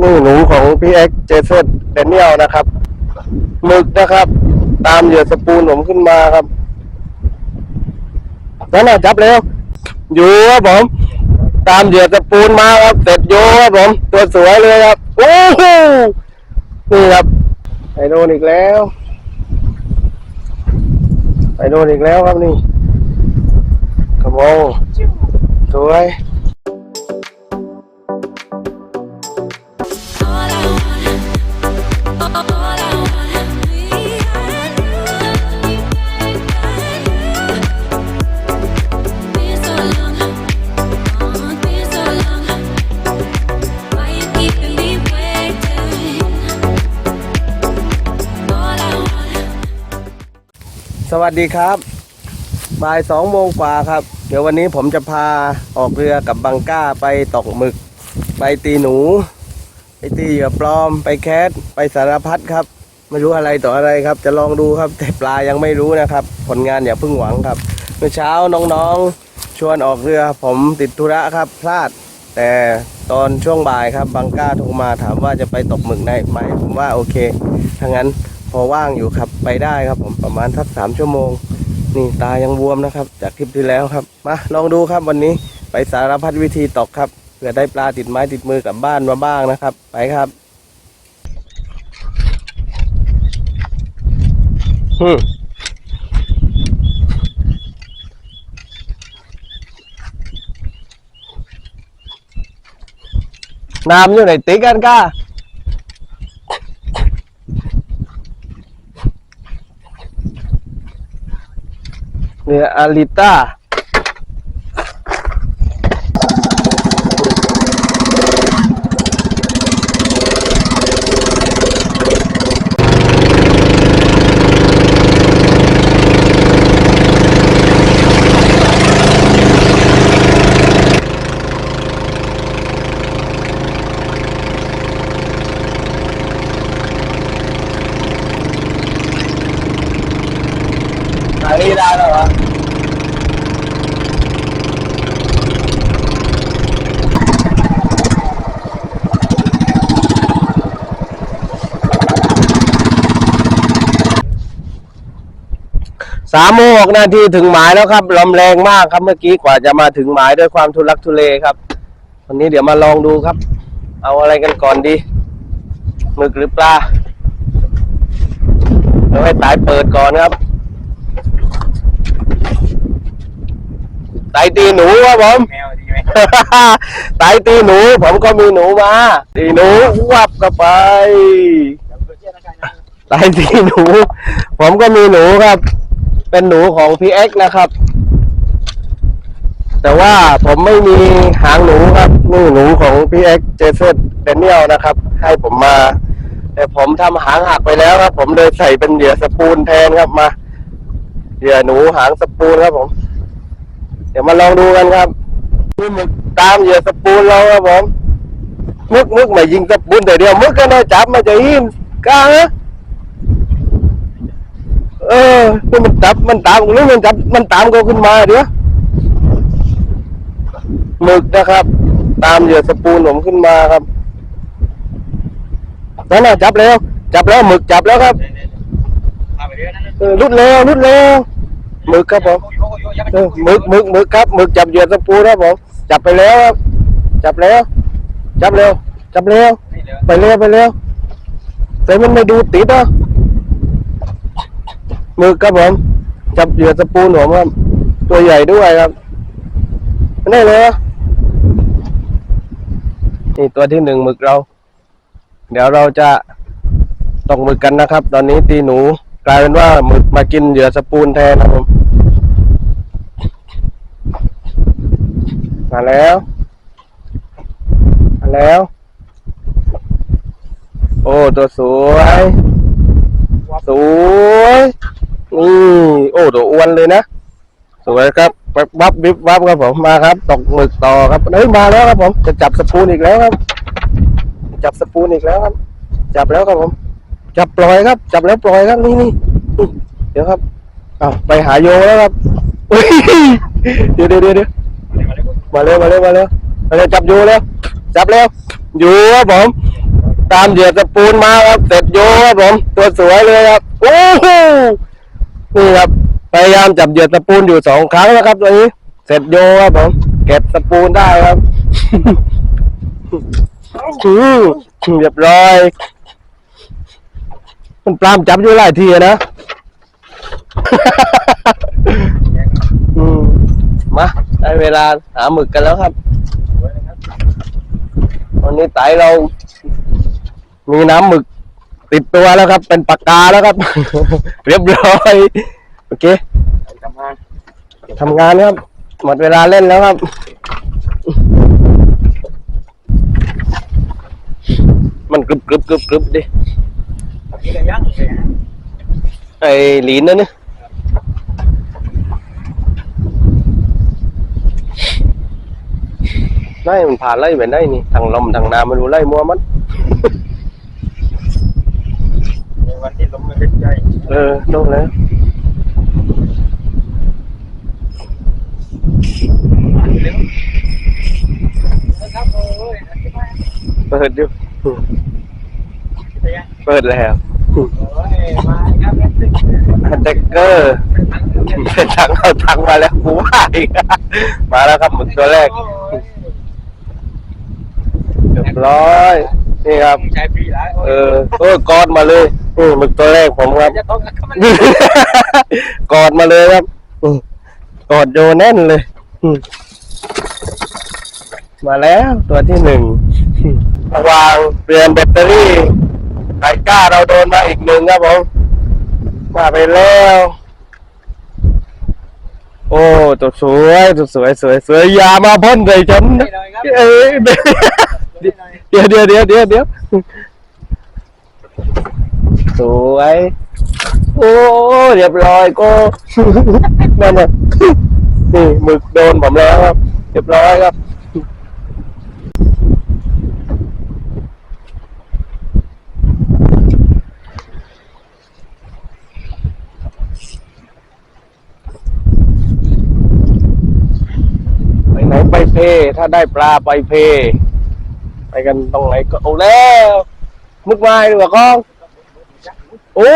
นี่หนูของพี่เอ็กเจสเดนเนียลนะครับหมึกนะครับ ตามเหยื่อสปูนผมขึ้นมาครับนั่นน่ะจับเร็วอยู่ครับผม ตามเหยื่อสปูนมาครับเสร็จโยครับผม ตัวสวยเลยครับโอ้โหนี่ครับไปโดนอีกแล้วไปโดนอีกแล้วครับนี่กระโมงสวย วัสดีครับบ่ายสองโมงกว่าครับ เดี๋ยววันนี้ผมจะพาออกเรือกับบังก้าไปตกหมึก ไปตีหนู ไปตีเหยื่อปลอม ไปแคสไปสารพัดครับ ไม่รู้อะไรต่ออะไรครับ จะลองดูครับ แต่ปลายังไม่รู้นะครับ ผลงานอย่าเพิ่งหวังครับ เมื่อเช้าน้องๆ ชวนออกเรือผมติดธุระครับ พลาด แต่ตอนช่วงบ่ายครับบังก้าโทรมาถามว่าจะไปตกหมึกได้ไหมผมว่าโอเคถ้างั้น อว่างอยู่ครับไปได้ครับ ผมประมาณสักสามชั่วโมง นี่ตายังบวมนะครับ จากคลิปที่แล้วครับ มาลองดูครับวันนี้ไปสารพัดวิธีตกครับเพื่อได้ปลาติดไม้ติดมือกลับบ้านมาบ้างนะครับ ไปครับฮึมน้ำอยู่ไหนติ๊กกันก้า เนี่ยอาริต้า อันนี้ได้แล้วเหรอ สามโมงหกนาทีถึงหมายแล้วครับลมแรงมากครับเมื่อกี้กว่าจะมาถึงหมายด้วยความทุลักทุเลครับวันนี้เดี๋ยวมาลองดูครับ เอาอะไรกันก่อนดีหมึกหรือปลาเดี๋ยวให้ตายเปิดก่อนครับตายตีหนูครับผมไตายตีหนู ผมก็มีหนูมาตีหนูวับเข้าไปตายตีหนู ผมก็มีหนูครับ เป็นหนูของพี่เอ็กนะครับ แต่ว่าผมไม่มีหางหนูครับนี่หนูของพี่เอ็กซ์เจสเดนเนียลนะครับ ให้ผมมา แต่ผมทำหางหักไปแล้วครับ ผมเลยใส่เป็นเหยื่อสปูนแทนครับมาเหยื่อหนูหางสปูนครับผม เดี๋ยวมาลองดูกันครับนี่มึกตามเหยื่อสปูนเราครับผมมึกมึกม่ยิงสปูนแต่เดียวมึกก็ได้จับมาจะหินกล้าเหร อเออมันจับมันตามหรือมันจับมันตามก็ขึ้นมาเดี๋ยวหมึกนะครับ ตามเหยื่อสปูนผมขึ้นมาครับนั่นน่ะจับแล้ว จับแล้วหมึกจับแล้วครับรุดเร็วรุดเร็วหมึกครับผมหมึกหมึกหมึกครับหมึกจับเหยื่อสปูนครับผมจับไปแล้วครับ จับแล้ว จับเร็วจับเร็วไปเร็วไปเร็วแต่มันไม่ดูติดอะ มือครับผม จับเหยื่อสปูหนผมครับ ตัวใหญ่ด้วยครับนี่เลยอะนี่ตัวที่หนึ่งหมึกเรา เดี๋ยวเราจะตกหมึกกันนะครับ ตอนนี้ตีหนู กลายเป็นว่าหมึกมากินเหยื่อสปูนแทนครับผมมาแล้วมาแล้ว โอ้ ตัวสวย สวย นี่โอ้ตัวอ้วนเลยนะสวยครับบับบับบิบวับครับผมมาครับตกหมึกต่อครับเฮ้ยมาแล้วครับผมจะจับสปูนอีกแล้วครับ จับสปูนอีกแล้วครับ จับแล้วครับผม จับปล่อยครับ จับแล้วปล่อยครับนี่นี่เดี๋ยวครับเอาไปหาโยแล้วครับเฮ้ยเดี๋ยวเดี๋ยวเดี๋ยวมาเร็วมาเร็วมาเร็วมาเร็วจับอยู่แล้วจับแล้วอยู่ครับผม ตามเหยื่อตะปูนมาครับเสร็จโยครับผม ตัวสวยเลยครับโอ้โห นี่ครับพยายามจับเหยื่อตะปูนอยู่สองครั้งแล้วครับตัวนี้ เสร็จโยครับผมเก็บตะปูนได้ครับอืเรียบร้อย มันปลามจับอยู่หลายทีนะมมาได้เวลาหาหมึกกันแล้วครับวันนี้ไตเรา มีน้ำหมึก ติดตัวแล้วครับ เป็นปากกาแล้วครับ เรียบร้อย โอเคทำงานทำงานครับ หมดเวลาเล่นแล้วครับ มันกรึบกรึบกรึบกรึบดิไอ้หลีนนั่นนี่ไล่มันผ่านไล่ไปได้นี่ทางลมทางน้ำมันรู้ไล่มัวมัน วันที่ลมไม่เป็นใจเออโดนแล้วเร็วนะครับโอ้ยอธิบายเปิดอยู่ไปยังเปิดแล้วโอ้ยมาครับแม่ตึ๊กเด็กเกอร์เป็นทางเข้าทางมาแล้วกูว่าอีกมาแล้วครับหมึกตัวแรกเรียบร้อยนี่ครับใช้ปีแล้วเออโอ้ยกอดมาเลย นี่หมึกตัวแรกผมครับ จะต้องกับมันกอดมาเลยครับอืมกอดโยแน่นเลยอืมมาแล้วตัวที่หนึ่งอืมวางเปลี่ยนแบตเตอรี่ไก่ก้าเราโดนมาอีกหนึ่งครับผมมาไปแล้ว โอ้ตัวสวยตัวสวยสวยสวยอย่ามาพ่นใส่ฉันนะเอ้ย เดี๋ยวเดี๋ยวเดี๋ยวเดี๋ยวเดี๋ยว สวย โอ้เรียบร้อยก็นั่นน่ะนี่หมึกโดนผมแล้วครับ เรียบร้อยครับไปไหนไปเพ ถ้าได้ปลาไปเพ ไปกันตรงไหนก็เอาแล้วมึกไม้ดีกว่าก้อง โอ้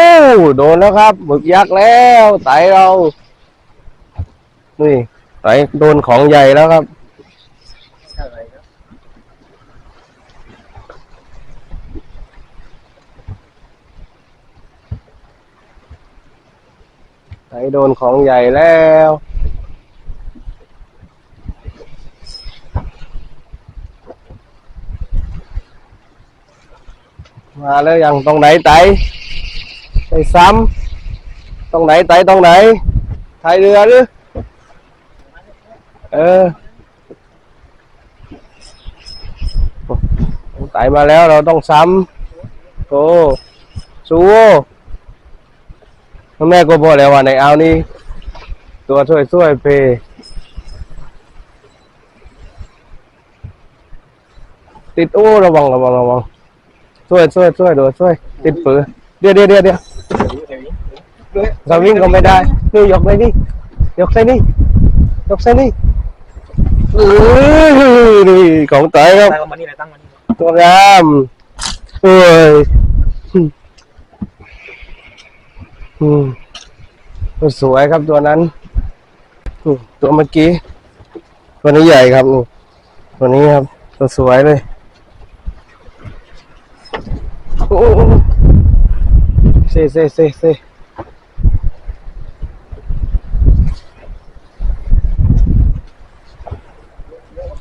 โดนแล้วครับหมึกยักษ์แล้วไตเรา นี่ไตโดนของใหญ่แล้วครับไตโดนของใหญ่แล้วมาแล้วยังตรงไหนไต ไปซ้ำตรงไหนไตตรงไหนไทยเรือหรือเออไตมาแล้วเราต้องซ้ำโอ้สู้แม่ก็บอกแล้วว่าในเอาวนี่ตัวช่วยช่วยเพติดโอ้ระวังระวังระวังช่วยช่วยช่วยดูช่วยติดปืนเดี๋ยวเดี๋ยวเดี๋ยว เดี๋ยวสวิงก็ไม่ได้นี่ยกไปนี่ยกใส่นี่ยกใส่นี่เออนี่ของเต๋อครับตั้งมันนี่เลยตั้งมันนี่ตัวงามเอ้ยอืมตัวสวยครับตัวนั้นตัวเมื่อกี้ตัวนี้ใหญ่ครับนี่ตัวนี้ครับ ตัวสวยเลยโอ้โอ้เซ่เซ่เซ่เซ่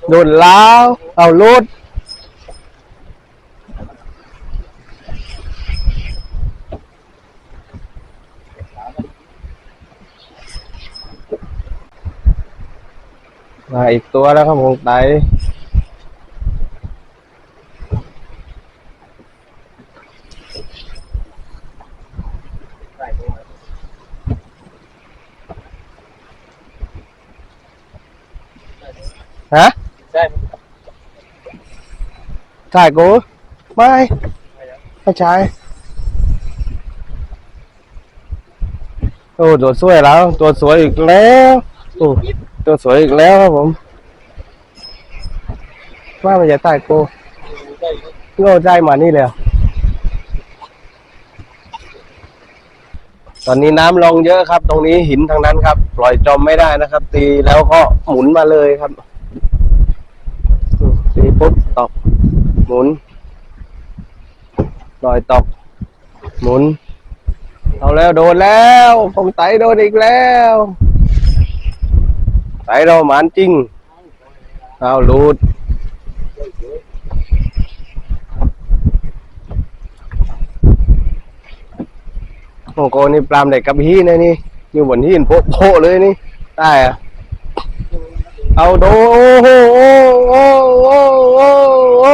โดนล้าวเอาลูดมาอีกตัวแล้วครับผมไตฮะ ถ่ายกูไม่ไม่ใช่โอ้ตัวสวยแล้ว ตัวสวยอีกแล้วโอ้ตัวสวยอีกแล้วครับผมว่ามันจะถ่ายกูได้โง่ใจมานี่เลยเหรอตอนนี้น้ำลงเยอะครับ ตรงนี้หินทางนั้นครับ ปล่อยจมไม่ได้นะครับ ตีแล้วก็หมุนมาเลยครับตีปุ๊บตอก หมุนลอยตกหมุน เอาแล้วโดนแล้วผมไตโดนอีกแล้วไตเราหมานจริงเอาหลุดโอ้โหนี่ปลามเด็กกับฮีนะนี่อยู่บนหินโปะเลยนี่ได้อะเอาโดโอ้โหโอ้โหโอ้โหโอ้โ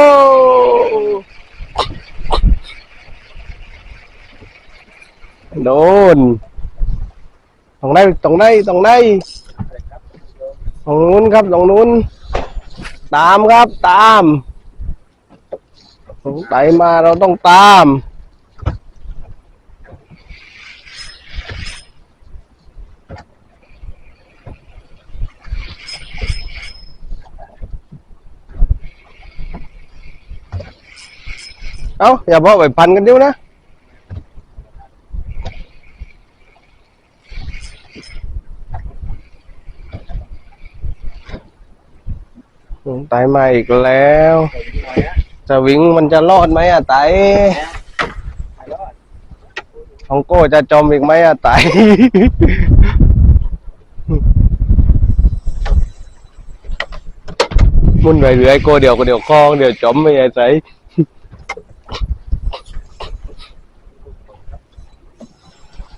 ห โดนตรงไหนตรงไหนตรงไหนตรงนู้นครับตรงนู้น ตามครับตามไต่มาเราต้องตาม เอ้าอย่าบอกไปพันกันเดียวนะ ไตมาอีกแล้ว จะวิ่งมันจะรอดไหมอะไตของโก้จะจมอีกไหมอะไตมุนไปเรื่อยโก้เดี๋ยวก็เดี๋ยวคลองเดี๋ยวจมไม่ใช่ไต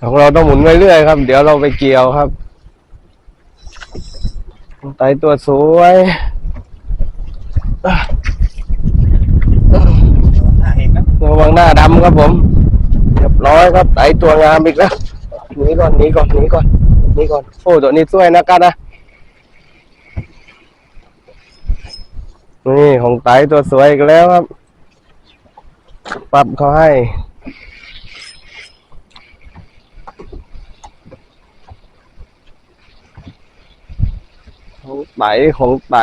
ของเราต้องหมุนเรื่อยๆครับ เดี๋ยวเราไปเกี่ยวครับไตตัวสวย ระวังหน้าดำครับผมเรียบร้อยครับไตตัวงามอีกแล้วหนีก่อนหนีก่อนหนีก่อนหนีก่อนโอ้ตัวนี้สวยนะกันนะนี่ของไตตัวสวยอีกแล้วครับ ปรับเขาให้ของไตของไต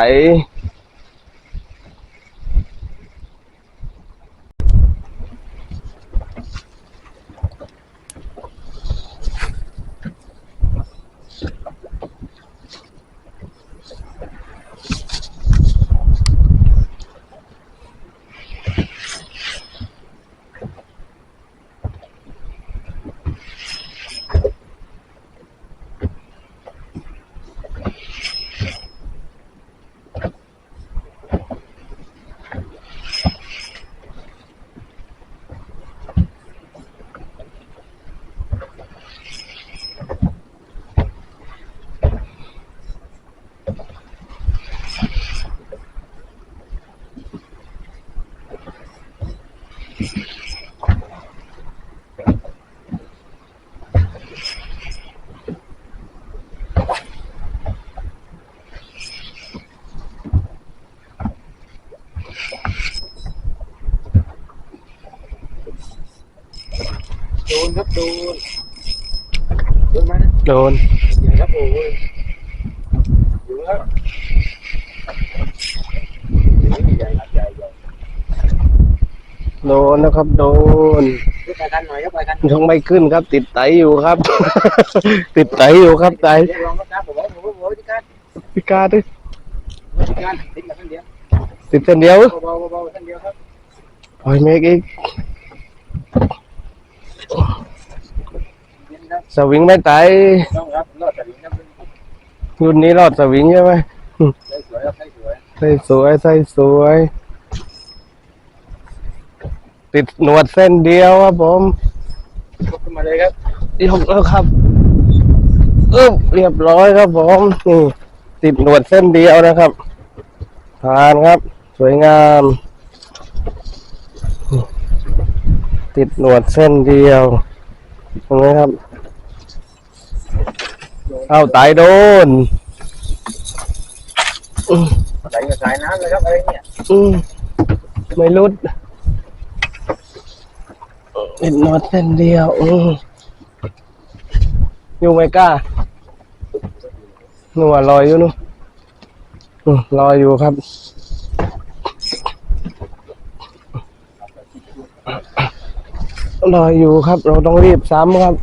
โดนโดนโดนไหมโดนใหญ่ครับโอ้ยอยู่ครับใหญ่ครับใหญ่ใหญ่โดนนะครับโดนยกไปกันหน่อยยกไปกันยังไม่ขึ้นครับ ติดไตอยู่ครับ ติดไตอยู่ครับไตเรียกร้องครับผมบอกผมบอกที่การพิการด้วยที่การติดมาท่านเดียวติดเส้นเดียวเบาๆเบาๆท่านเดียวครับปล่อยเมกอีก สวิงไม่ไตต้องครับรอดแต่ลิงครับรุ่นนี้รอดสวิงใช่ไหมใส่สวยครับใส่สวยใส่สวยใส่สวย ติดหนวดเส้นเดียวครับผมยกขึ้นมาเลยครับยกแล้วครับอึ๊บเรียบร้อยครับผมนี่ติดหนวดเส้นเดียวนะครับผ่านครับ สวยงาม ติดหนวดเส้นเดียวตรงนี้ครับ เอาไตายโดนอืมใส่กับสายน้ำเลยครับอะไรเนี่ยอืมไม่รุดติดหนวดเส้นเดียวอืมอยู่ไหมกล้าหนูว่าลอยอยู่หนูอืมลอยอยู่ครับเรออยู่ครับ เราต้องรีบซ้ำครับ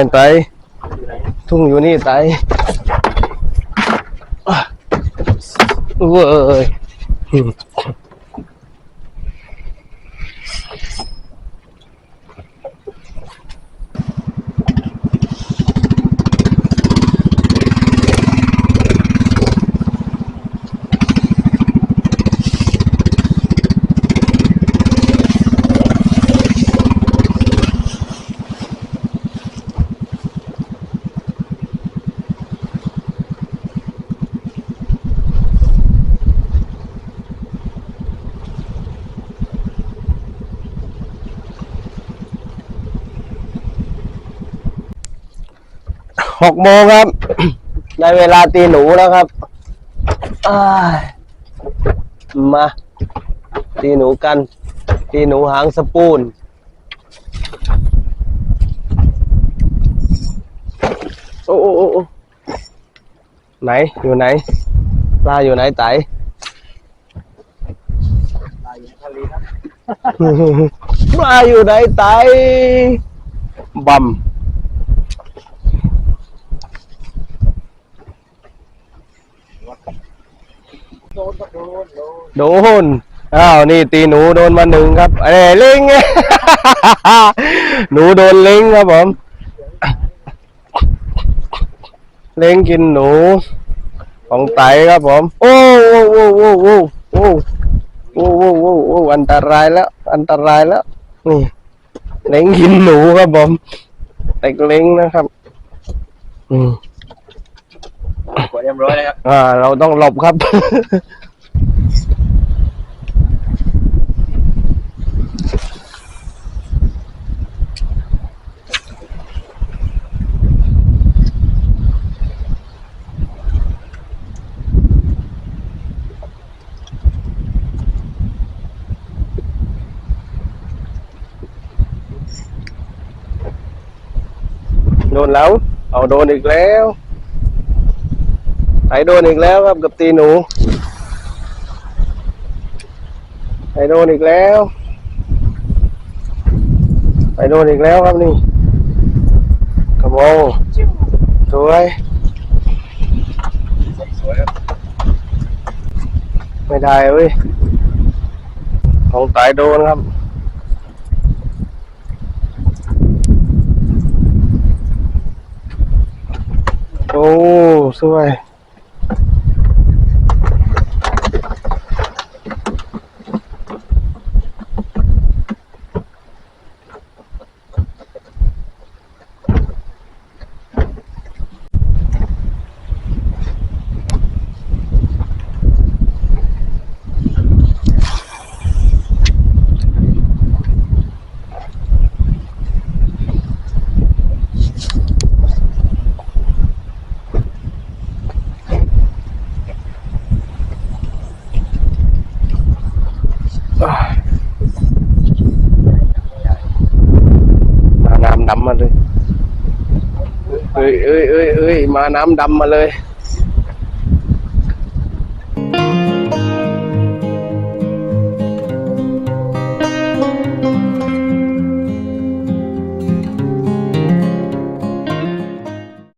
นั่นไป ทุ่งอยู่นี่ไปเว้ย หกโมงครับได้เวลาตีหนูแล้วครับอ้ายมา ตีหนูกัน ตีหนูหางสปูน โอ้โอ้โอ้โอ้ไหน อยู่ไหน ปลาอยู่ไหนไตลายอยู่ทะเลครับปลาอยู่ไหนไตบัม โดนก็โดนโดนโดนอ้าวนี่ตีหนูโดนมาหนึ่งครับเอ้ยลิง หนูโดนลิงครับผมเล้งกินหนู ของไตครับผม โอ้โอ้โอ้โอ้โอ้โอ้โอ้โอ้โอ้โอ้อันตรายแล้ว อันตรายแล้วนี่เล้งกินหนูครับผมเต็กเล้งนะครับ อืม กดเรียบร้อยแล้วครับอ่า เราต้องหลบครับ โดนแล้ว เอาโดนอีกแล้ว ไอโดนอีกแล้วครับกับตีหนูไอโดนอีกแล้วไอโดนอีกแล้วครับนี่กระโมงสวยสวยครับไม่ได้เว้ยของตายโดนครับโอ้สวย มาน้ำดำมาเลย